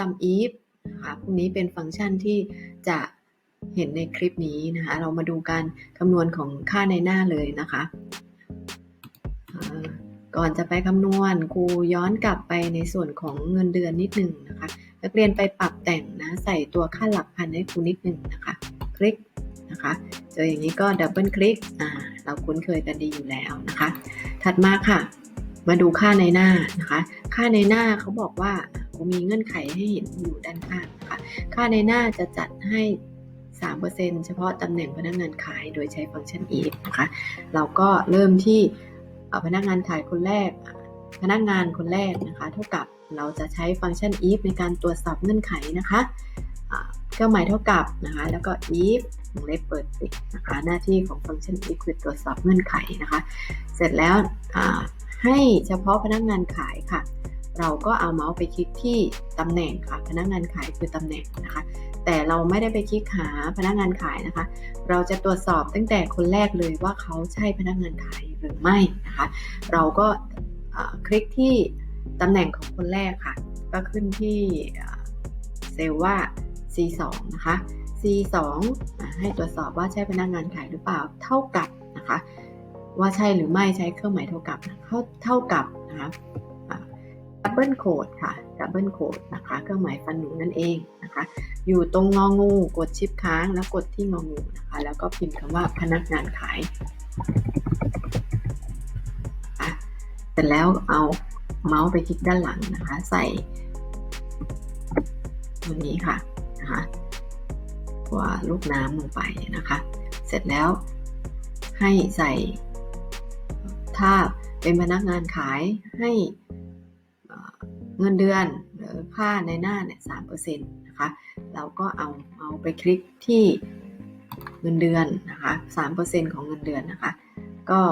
sum if นะคะพวกนี้เป็นฟังก์ชันที่จะเห็นในคลิปนี้นะคะ เรามาดูการคำนวณของค่าในหน้าเลยนะคะ ก่อนจะไปคำนวณครูย้อนกลับไปในส่วนของเงินเดือนนิดหนึ่งนะคะ นักเรียนไปปรับแต่งนะใส่ตัวค่าหลักพันให้ครูนิดหนึ่งนะคะ คลิกนะคะเจออย่างนี้ก็ดับเบิลคลิกอ่าเราคุ้นเคยกันดีอยู่แล้วนะคะ ถัดมาค่ะ มาดูค่าในหน้านะคะ ค่าในหน้าเขาบอกว่า มีเงื่อนไขให้เห็นอยู่ด้านข้างนะคะค่าในหน้าจะจัดให้ 3%เฉพาะตำแหน่งพนักงานขายโดยใช้ฟังก์ชัน if นะคะเราก็เริ่มที่พนักงานขายคนแรก พนักงานคนแรกนะคะ เท่ากับเราจะใช้ฟังก์ชัน if ในการตรวจสอบเงื่อนไขนะคะเครื่องหมายเท่ากับนะคะแล้วก็ if วงเล็บเปิดปิดนะคะหน้าที่ของฟังก์ชัน if คือตรวจสอบเงื่อนไขนะคะ เสร็จแล้วให้เฉพาะพนักงานขายค่ะ เราก็เอาเมาส์ไปคลิกที่ตำแหน่งค่ะ พนักงานขายคือตำแหน่งนะคะ แต่เราไม่ได้ไปคลิกหาพนักงานขายนะคะ เราจะตรวจสอบตั้งแต่คนแรกเลยว่าเขาใช่พนักงานขายหรือไม่นะคะ เราก็คลิกที่ตำแหน่งของคนแรกค่ะ ก็ขึ้นที่เซลล์ว่า C2 นะคะ C2 ให้ตรวจสอบว่าใช่พนักงานขายหรือเปล่าเท่ากับนะคะ ว่าใช่หรือไม่ใช้เครื่องหมายเท่ากับเท่าเท่ากับนะคะ ดับเบิลโคดค่ะดับเบิลโคดนะคะเครื่องหมายฟันหนูนั่นเองนะคะอยู่ตรงงองูกดชิปค้างแล้วกดที่งองูนะคะแล้วก็พิมพ์คำว่าพนักงานขายอะเสร็จแล้วเอาเมาส์ไปคลิกด้านหลังนะคะ ใส่ตัวนี้ค่ะนะคะตัวลูกน้ำลงไปนะคะ เสร็จแล้วให้ใส่ถ้าเป็นพนักงานขายให้ เงินเดือนหรือค่าในหน้าเนี่ยสามเปอร์เซ็นต์นะคะ เราก็เอาเอาไปคลิกที่เงินเดือนนะคะสามเปอร์เซ็นต์ของเงินเดือนนะคะ ก็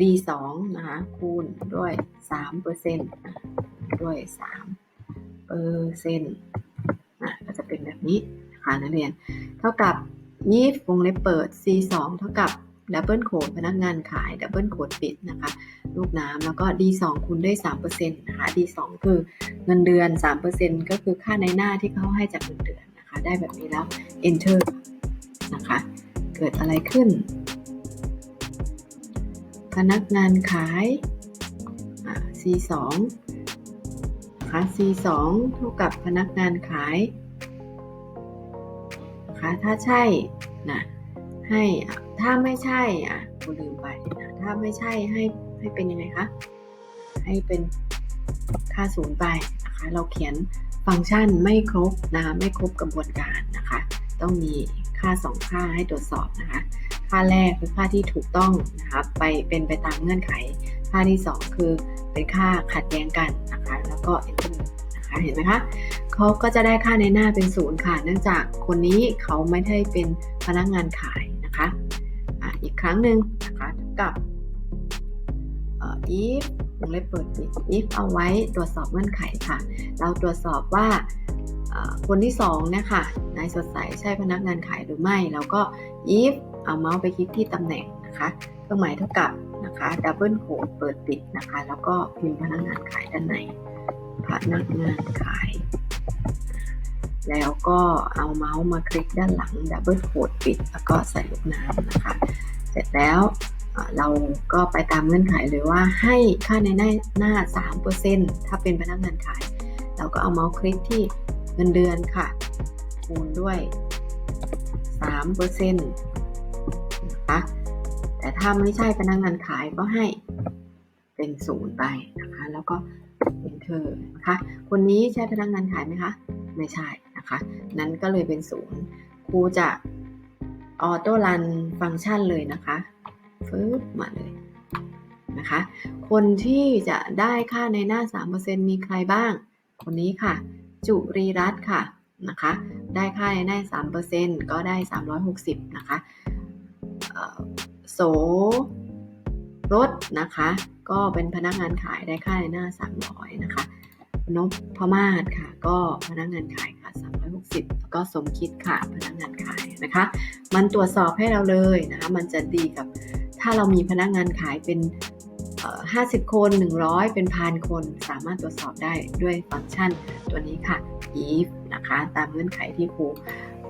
D สองนะคะ คูณด้วยสามเปอร์เซ็นต์ด้วยสามเปอร์เซ็นต์นะก็จะเป็นแบบนี้นะคะนักเรียน เท่ากับยี่วงเล็บเปิด C 2 เท่ากับ ดับเบิลโคดพนักงานขายดับเบิลโคดปิดนะคะ ลูกน้ำแล้วก็ D 2 คูณด้วย3%นะคะ D 2 คือเงินเดือน 3%ก็คือค่าในหน้าที่เขาให้จากเงินเดือนนะคะ ได้แบบนี้แล้ว enter นะคะ เกิดอะไรขึ้น พนักงานขาย C 2 นะคะ C 2 เท่ากับพนักงานขายนะคะถ้าใช่นะให้อะ ถ้าไม่ใช่อะกูลืมไปนะถ้าไม่ใช่ให้ให้เป็นยังไงคะ ให้เป็นค่าศูนย์ไปนะคะ เราเขียนฟังก์ชันไม่ครบนะคะไม่ครบกระบวนการนะคะ ต้องมีค่า 2 ค่าให้ตรวจสอบนะคะ ค่าแรกคือค่าที่ถูกต้องนะคะไปเป็นไปตามเงื่อนไข ค่าที่ 2 คือเป็นค่าขัดแย้งกันนะคะ แล้วก็ enter นะคะเห็นไหมคะเขาก็จะได้ค่าในหน้าเป็นศูนย์ค่ะ เนื่องจากคนนี้เขาไม่ได้เป็นพนักงานขาย ครั้งหนึ่งนะคะกับ if วงเล็บเปิดปิด if เอาไว้ตรวจสอบเงื่อนไขค่ะ เราตรวจสอบว่าคนที่สองเนะคะนายสดใสใช่พนักงานขายหรือไม่เราก็ if เอาเมาส์ไปคลิกที่ตำแหน่งนะคะเครื่องหมายเท่ากับนะคะดับเบิลโคดเปิดปิดนะคะ แล้วก็พิมพ์พนักงานขายด้านในพนักงานขาย แล้วก็เอาเมาส์มาคลิกด้านหลังดับเบิลโคดปิด แล้วก็ใส่ลูกน้ำนะคะ ร็จแล้ว เราก็ไปตามเงื่อนไขเลยว่าให้ค่าในหน้าหน้า 3%ถ้าเป็นพนักงานขาย เราก็เอาเมาส์คลิกที่เงินเดือนค่ะ คูณด้วย 3%นะคะแต่ถ้าไม่ใช่พนักงานขายก็ให้เป็นศูนย์ไปนะคะ แล้วก็ enter นะคะ คนนี้ใช่พนักงานขายไหมคะ ไม่ใช่นะคะ นั้นก็เลยเป็นศูนย์ครูจะ ออโต้รันฟังก์ชันเลยนะคะฟึบมาเลยนะคะ คนที่จะได้ค่าในหน้า 3%มีใครบ้าง คนนี้ค่ะ จุรีรัตน์ค่ะนะคะ ได้ค่าในหน้า 3%ก็ได้ 360 นะคะโสรถนะคะ ก็เป็นพนักงานขายได้ค่าในหน้า 300 นะคะนพพมาศค่ะ ก็พนักงานขายค่ะ 360แล้วก็สมคิดค่ะพนักงานขายนะคะ มันตรวจสอบให้เราเลยนะคะมันจะดีกับถ้าเรามีพนักงานขายเป็น 50 คน 100 เป็นพันคน สามารถตรวจสอบได้ด้วยฟังก์ชันตัวนี้ค่ะ if นะคะ ตามเงื่อนไขที่ครู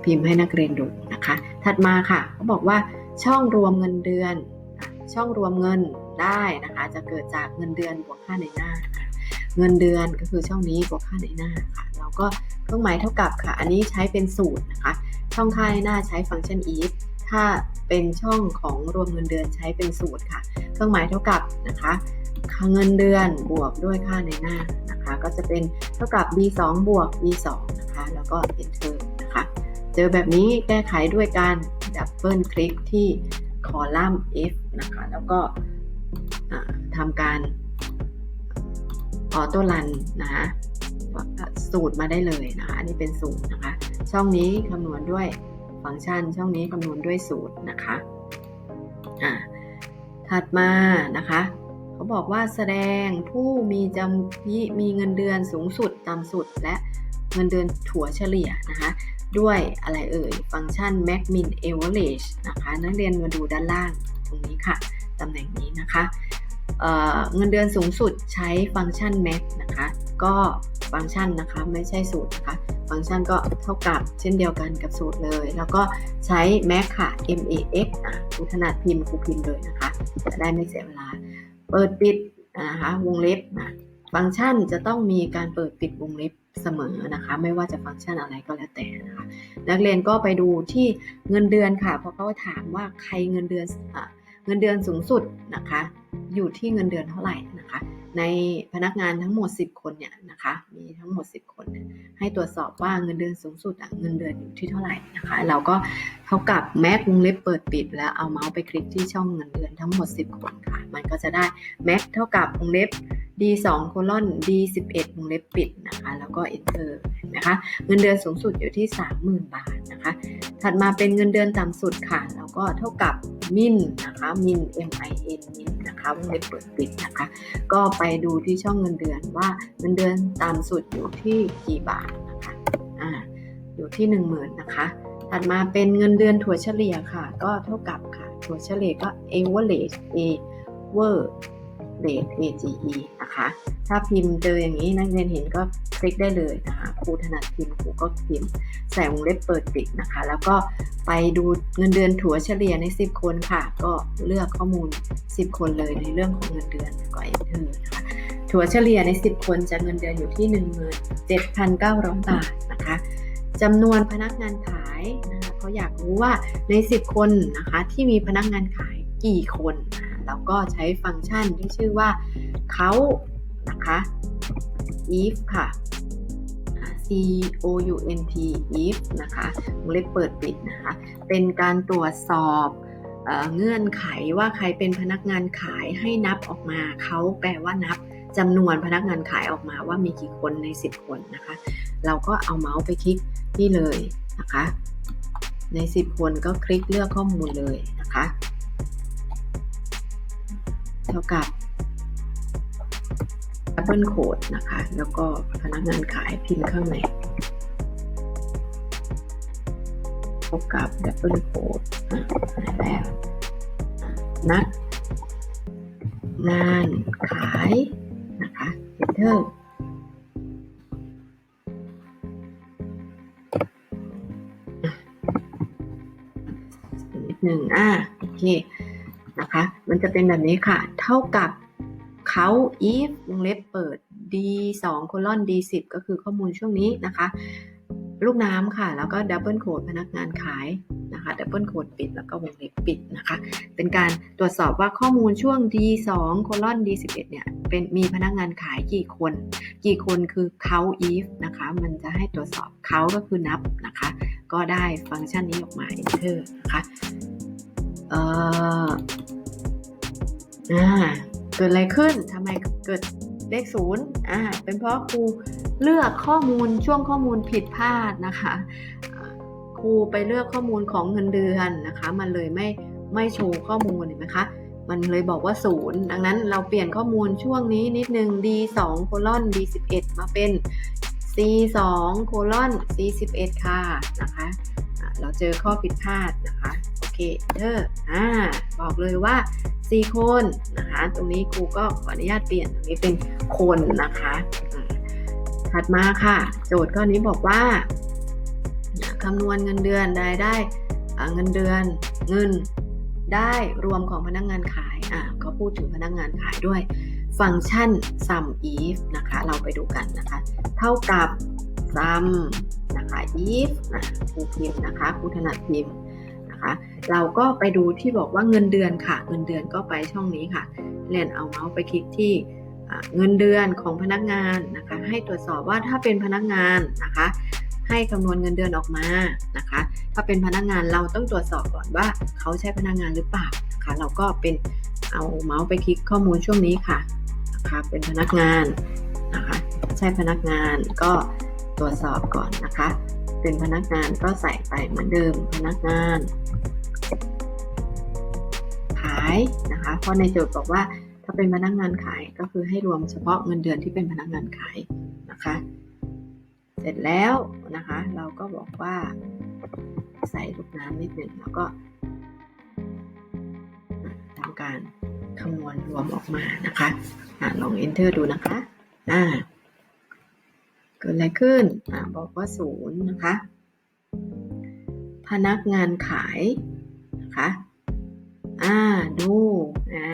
พิมพ์ให้นักเรียนดูนะคะ ถัดมาค่ะเขาบอกว่าช่องรวมเงินเดือน ช่องรวมเงินได้นะคะ จะเกิดจากเงินเดือนบวกค่าในหน้า เงินเดือนก็คือช่องนี้บวกค่าในหน้าค่ะ เราก็ เครื่องหมายเท่ากับค่ะ อันนี้ใช้เป็นสูตรนะคะ ช่องค่าในหน้าใช้ฟังก์ชัน if ถ้าเป็นช่องของรวมเงินเดือนใช้เป็นสูตรค่ะ เครื่องหมายเท่ากับนะคะค่าเงินเดือนบวกด้วยค่าในหน้านะคะ ก็จะเป็นเท่ากับ b2 บวก b2 นะคะ แล้วก็ enter นะคะ เจอแบบนี้แก้ไขด้วยการดับเบิลคลิกที่คอลัมน์ f นะคะ แล้วก็ทำการออโต้รันนะคะ สูตรมาได้เลยนะคะอันนี้เป็นสูตรนะคะ ช่องนี้คำนวณด้วยฟังก์ชัน ช่องนี้คำนวณด้วยสูตรนะคะอ่าถัดมานะคะเขาบอกว่าแสดงผู้มีจำพิมีเงินเดือนสูงสุดต่ำสุด และเงินเดือนถั่วเฉลี่ยนะคะด้วยอะไรเอ่ย ฟังก์ชัน max min average นะคะ นักเรียนมาดูด้านล่างตรงนี้ค่ะ ตำแหน่งนี้นะคะ เงินเดือนสูงสุดใช้ฟังก์ชัน max นะคะ ก็ฟังก์ชันนะคะไม่ใช่สูตรนะคะ ฟังก์ชันก็เท่ากับเช่นเดียวกันกับสูตรเลย แล้วก็ใช้ max ค่ะ max อะครูถนัดพิมพ์ครูพิมพ์เลยนะคะ จะได้ไม่เสียเวลา เปิดปิดนะคะวงเล็บนะฟังก์ชันจะต้องมีการเปิดปิดวงเล็บเสมอนะคะ ไม่ว่าจะฟังก์ชันอะไรก็แล้วแต่นะคะ นักเรียนก็ไปดูที่เงินเดือนค่ะเพราะเขาถามว่าใครเงินเดือนอะ เงินเดือนสูงสุดนะคะ อยู่ที่เงินเดือนเท่าไหร่นะคะ ในพนักงานทั้งหมด 10 คนเนี่ยนะคะ มีทั้งหมด 10 คนนให้ตรวจสอบว่าเงินเดือนสูงสุดอะเงินเดือนอยู่ที่เท่าไหร่นะคะ เราก็เท่ากับแม็กวงเล็บเปิดปิด แล้วเอาเมาส์ไปคลิกที่ช่องเงินเดือนทั้งหมด 10 คนค่ะ มันก็จะได้แม็กเท่ากับวงเล็บ d2 โคลอน d11 วงเล็บปิดนะคะ แล้วก็ enter นะคะ เงินเดือนสูงสุดอยู่ที่ 30,000 บาท นะคะ ถัดมาเป็นเงินเดือนต่ำสุดค่ะ แล้วก็เท่ากับมินนะคะมิน m i n มินนะคะวงเล็บเปิดปิดนะคะ ก็ไปดูที่ช่องเงินเดือนว่าเงินเดือนต่ำสุดอยู่ที่กี่บาทนะคะอ่าอยู่ที่ 10,000นะคะถัดมาเป็นเงินเดือนถั่วเฉลี่ยค่ะ ก็เท่ากับค่ะ ถั่วเฉลี่ยก็ average a ver rate age นะคะ ถ้าพิมพ์เจออย่างนี้นักเรียนเห็นก็คลิกได้เลยนะคะ ครูถนัดพิมพ์ครูก็พิมพ์ใส่วงเล็บเปิดปิดนะคะ แล้วก็ไปดูเงินเดือนถั่วเฉลี่ยใน 10 คนค่ะ ก็เลือกข้อมูล 10 คนเลยในเรื่องของเงินเดือนก็ enter นะคะถั่วเฉลี่ยใน 10 คนจะเงินเดือนอยู่ที่ 17,900 บาทนะคะจำนวนพนักงานขายนะคะเขาอยากรู้ว่าใน 10 คนนะคะที่มีพนักงานขายกี่คนแล้วก็ใช้ฟังก์ชันที่ชื่อว่าเขานะคะ if ค่ะ O U N T if นะคะวงเล็บเปิดปิดนะคะ เป็นการตรวจสอบเอเงื่อนไขว่าใครเป็นพนักงานขายให้นับออกมาเขาแปลว่านับจำนวนพนักงานขายออกมาว่ามีกี่คนใน 10 คนนะคะ เราก็เอาเมาส์ไปคลิกนี่เลยนะคะ ใน 10 คนก็คลิกเลือกข้อมูลเลยนะคะ เท่ากับ ดับเบิลโคดนะคะ แล้วก็พนักงานขายพิมพ์ข้างในเท่ากับดับเบิลโคดแล้วนักงานขายนะคะ enter หนึ่งอ่าโอเคนะคะ มันจะเป็นแบบนี้ค่ะ เท่ากับ เขา if วงเล็บเปิด d 2 colon d 10ก็คือข้อมูลช่วงนี้นะคะ ลูกน้ำค่ะ แล้วก็ดับเบิลโคดพนักงานขายนะคะดับเบิลโคดปิดแล้วก็วงเล็บปิดนะคะ เป็นการตรวจสอบว่าข้อมูลช่วง d 2 colon d 11เนี่ยเป็นมีพนักงานขายกี่คน กี่คนคือเขา if นะคะ มันจะให้ตรวจสอบเขาก็คือนับนะคะ ก็ได้ฟังก์ชันนี้ออกมา enter นะคะเอ่ออ่า เกิดอะไรขึ้นทำไมเกิดเลขศูนย์อ่าเป็นเพราะครูเลือกข้อมูลช่วงข้อมูลผิดพลาดนะคะครูไปเลือกข้อมูลของเงินเดือนนะคะ มันเลยไม่ไม่โชว์ข้อมูลเห็นไหมคะมันเลยบอกว่าศูนย์ดังนั้นเราเปลี่ยนข้อมูลช่วงนี้นิดนึง d 2 โคลอน d 11 มาเป็น c 2 โคลอน c 11 ค่ะนะคะเราเจอข้อผิดพลาดนะคะ เคเธออ่าบอกเลยว่า4คนนะคะ ตรงนี้ครูก็ขออนุญาตเปลี่ยนตรงนี้เป็นคนนะคะถัดมาค่ะ โจทย์ข้อนี้บอกว่าคำนวณเงินเดือนรายได้เงินเดือนเงินได้รวมของพนักงานขายอ่าเขาพูดถึงพนักงานขายด้วยฟังก์ชัน sum if นะคะ เราไปดูกันนะคะ เท่ากับ sum นะคะ if นะครูพิมพ์นะคะครูถนัดพิมพ์ นะคะ เราก็ไปดูที่บอกว่าเงินเดือนค่ะ เงินเดือนก็ไปช่องนี้ค่ะเรียนเอาเมาส์ไปคลิกที่เงินเดือนของพนักงานนะคะ ให้ตรวจสอบว่าถ้าเป็นพนักงานนะคะ ให้คำนวณเงินเดือนออกมานะคะ ถ้าเป็นพนักงานเราต้องตรวจสอบก่อนว่าเขาใช่พนักงานหรือเปล่านะคะ เราก็เป็นเอาเมาส์ไปคลิกข้อมูลช่วงนี้ค่ะนะคะเป็นพนักงานนะคะใช่พนักงานก็ตรวจสอบก่อนนะคะ เป็นพนักงานก็ใส่ไปเหมือนเดิมพนักงานายนะคะ เพราะในโจทย์บอกว่าถ้าเป็นพนักงานขายก็คือให้รวมเฉพาะเงินเดือนที่เป็นพนักงานขายนะคะ เสร็จแล้วนะคะ เราก็บอกว่าใส่ลูกน้ำนิดหนึ่งแล้วก็ทำการคำนวณรวมออกมานะคะอะลอง enter ดูนะคะอ่าเกิดอะไรขึ้นอ่าบอกว่าศูนย์นะคะ พนักงานขายนะคะ อ่าดูอ่า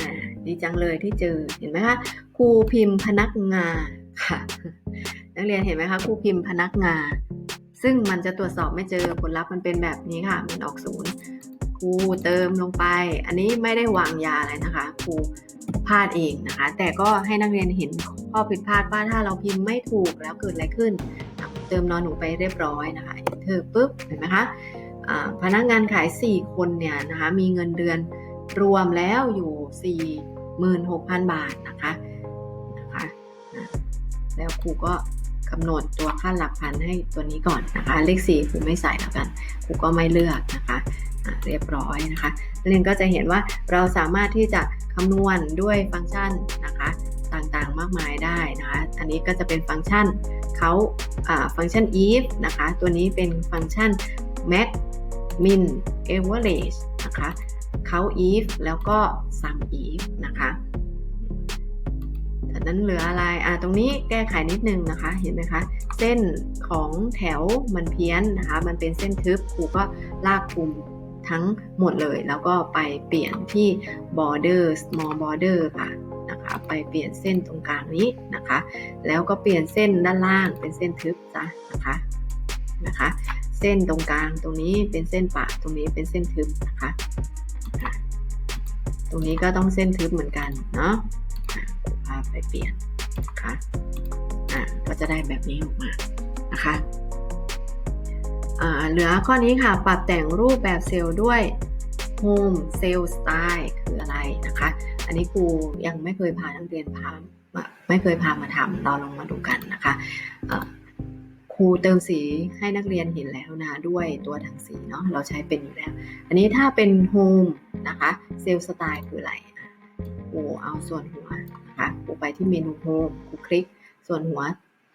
ดีจังเลยที่เจอเห็นไหมคะครูพิมพ์พนักงานค่ะ นักเรียนเห็นไหมคะครูพิมพ์พนักงานซึ่งมันจะตรวจสอบไม่เจอผลลัพธ์มันเป็นแบบนี้ค่ะ มันออกศูนย์ครูเติมลงไป อันนี้ไม่ได้วางยาอะไรนะคะครูพลาดเองนะคะ แต่ก็ให้นักเรียนเห็นข้อผิดพลาดว่าถ้าเราพิมพ์ไม่ถูกแล้วเกิดอะไรขึ้น เติมนอนหนูไปเรียบร้อยนะคะ enter ปุ๊บเห็นไหมคะพนักงานขาย 4 คนเนี่ยนะคะมีเงินเดือน รวมแล้วอยู่ 46,000 บาทนะคะนะคะแล้วครูก็กำหนดตัวค่าหลักพันให้ตัวนี้ก่อนนะคะ เลข4ครูไม่ใส่แล้วกันครูก็ไม่เลือกนะคะเรียบร้อยนะคะนักเรียนก็จะเห็นว่าเราสามารถที่จะคำนวณด้วยฟังก์ชันนะคะต่างๆมากมายได้นะคะ อันนี้ก็จะเป็นฟังก์ชันเขาฟังก์ชัน if นะคะ ตัวนี้เป็นฟังก์ชัน max min average นะคะ เขา if แล้วก็ sum if นะคะจากนั้นเหลืออะไร อ่าตรงนี้แก้ไขนิดนึงนะคะ เห็นไหมคะ เส้นของแถวมันเพี้ยนนะคะ มันเป็นเส้นทึบ ครูก็ลากกลุ่มทั้งหมดเลย แล้วก็ไปเปลี่ยนที่ border small border ค่ะนะคะ ไปเปลี่ยนเส้นตรงกลางนี้นะคะ แล้วก็เปลี่ยนเส้นด้านล่างเป็นเส้นทึบซะนะคะ นะคะ เส้นตรงกลางตรงนี้เป็นเส้นปะ ตรงนี้เป็นเส้นทึบนะคะ ตรงนี้ก็ต้องเส้นทึบเหมือนกันเนาะอะครูพาไปเปลี่ยนนะคะอะก็จะได้แบบนี้ออกมานะคะเหลือข้อนี้ค่ะ ปรับแต่งรูปแบบเซลล์ด้วย Home Cell Style คืออะไรนะคะ อันนี้ครูยังไม่เคยพานักเรียนพามาไม่เคยพามาทำเราลองมาดูกันนะคะ ครูเติมสีให้นักเรียนเห็นแล้วนะด้วยตัวถังสีเนาะเราใช้เป็นอยู่แล้ว อันนี้ถ้าเป็น Home นะคะเซลล์สไตล์คืออะไรครูเอาส่วนหัวนะคะครูไปที่เมนู Home ครูคลิกส่วนหัว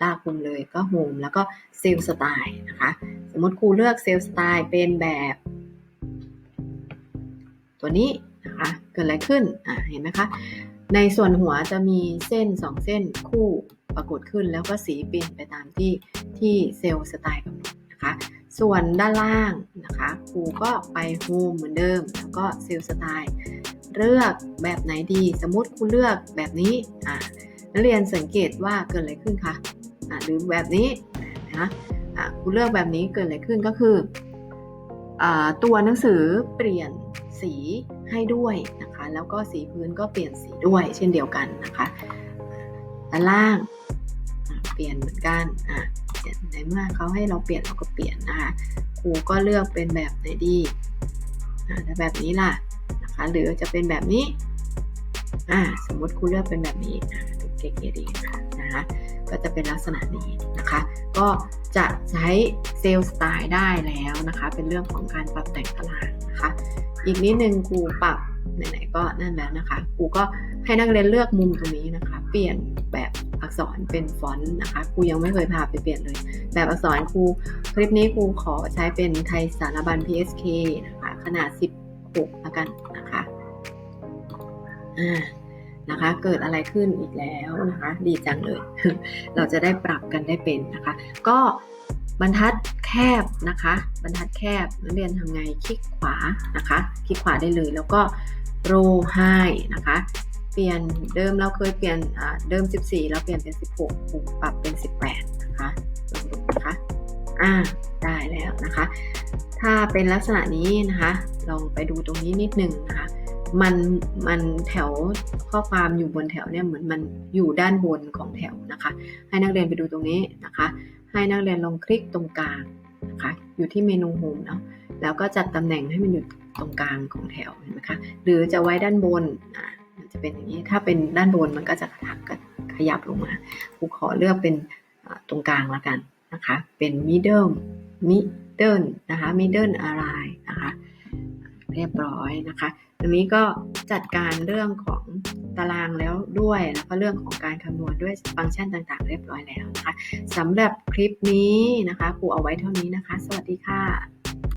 ลากคุมเลยก็ Home แล้วก็เซลล์สไตล์นะคะสมมติครูเลือกเซลล์สไตล์เป็นแบบ ตัวนี้นะคะเกิดอะไรขึ้นอ่าเห็นไหมคะในส่วนหัวจะมีเส้น 2 เส้นคู่ ปรากฏขึ้นแล้วก็สีเปลี่ยนไปตามที่ที่เซลล์สไตล์กำหนดนะคะส่วนด้านล่างนะคะครูก็ไปโฮมเหมือนเดิม แล้วก็เซลล์สไตล์เลือกแบบไหนดี สมมติครูเลือกแบบนี้อ่านักเรียนสังเกตว่าเกิดอะไรขึ้นคะอ่าหรือแบบนี้นะคะอ่าครูเลือกแบบนี้เกิดอะไรขึ้นก็คืออ่าตัวหนังสือเปลี่ยนสีให้ด้วยนะคะ แล้วก็สีพื้นก็เปลี่ยนสีด้วยเช่นเดียวกันนะคะ ด้านล่าง เปลี่ยนเหมือนกันอ่าในเมื่อเขาให้เราเปลี่ยนเราก็เปลี่ยนนะคะครูก็เลือกเป็นแบบไหนดีอ่าแล้วแบบนี้ล่ะนะคะหรือจะเป็นแบบนี้อ่าสมมติครูเลือกเป็นแบบนี้อ่าดูเก๋ๆดีนะคะก็จะเป็นลักษณะนี้นะคะ ก็จะใช้เซลล์สไตล์ได้แล้วนะคะ เป็นเรื่องของการปรับแต่งตารางนะคะ อีกนิดนึงครูปรับ ไหนๆก็นั่นแล้วนะคะครูก็ให้นักเรียนเลือกมุมตรงนี้นะคะ เปลี่ยนแบบอักษรเป็นฟอนต์นะคะครูยังไม่เคยพาไปเปลี่ยนเลย แบบอักษรครูคลิปนี้ครูขอใช้เป็นไทยสารบัญ PSK นะคะขนาด 16ละกันนะคะอ่านะคะเกิดอะไรขึ้นอีกแล้วนะคะ ดีจังเลย เราจะได้ปรับกันได้เป็นนะคะ ก็ บรรทัดแคบนะคะ บรรทัดแคบนักเรียนทำไงคลิกขวานะคะ คลิกขวาได้เลย แล้วก็โรไฮนะคะ เปลี่ยนเดิมเราเคยเปลี่ยนเดิม 14 เราเปลี่ยนเป็น 16ปุ่มปรับเป็น 18 นะคะดูนะคะอ่าได้แล้วนะคะ ถ้าเป็นลักษณะนี้นะคะ ลองไปดูตรงนี้นิดนึงนะคะมันมันแถวข้อความอยู่บนแถวเนี่ยเหมือนมันอยู่ด้านบนของแถวนะคะ ให้นักเรียนไปดูตรงนี้นะคะ ให้นักเรียนลองคลิกตรงกลางนะคะอยู่ที่เมนูโฮมเนาะแล้วก็จัดตำแหน่งให้มันอยู่ตรงกลางของแถวเห็นไหมคะหรือจะไว้ด้านบนอะมันจะเป็นอย่างนี้ถ้าเป็นด้านบนมันก็จะถักกันขยับลงมาครูขอเลือกเป็นตรงกลางแล้วกันนะคะเป็น middle middle นะคะ middle align นะคะเรียบร้อยนะคะ ตรงนี้ก็จัดการเรื่องของตารางแล้วด้วย แล้วก็เรื่องของการคำนวณด้วยฟังก์ชันต่างๆ เรียบร้อยแล้วนะคะสำหรับคลิปนี้นะคะครูเอาไว้เท่านี้นะคะ สวัสดีค่ะ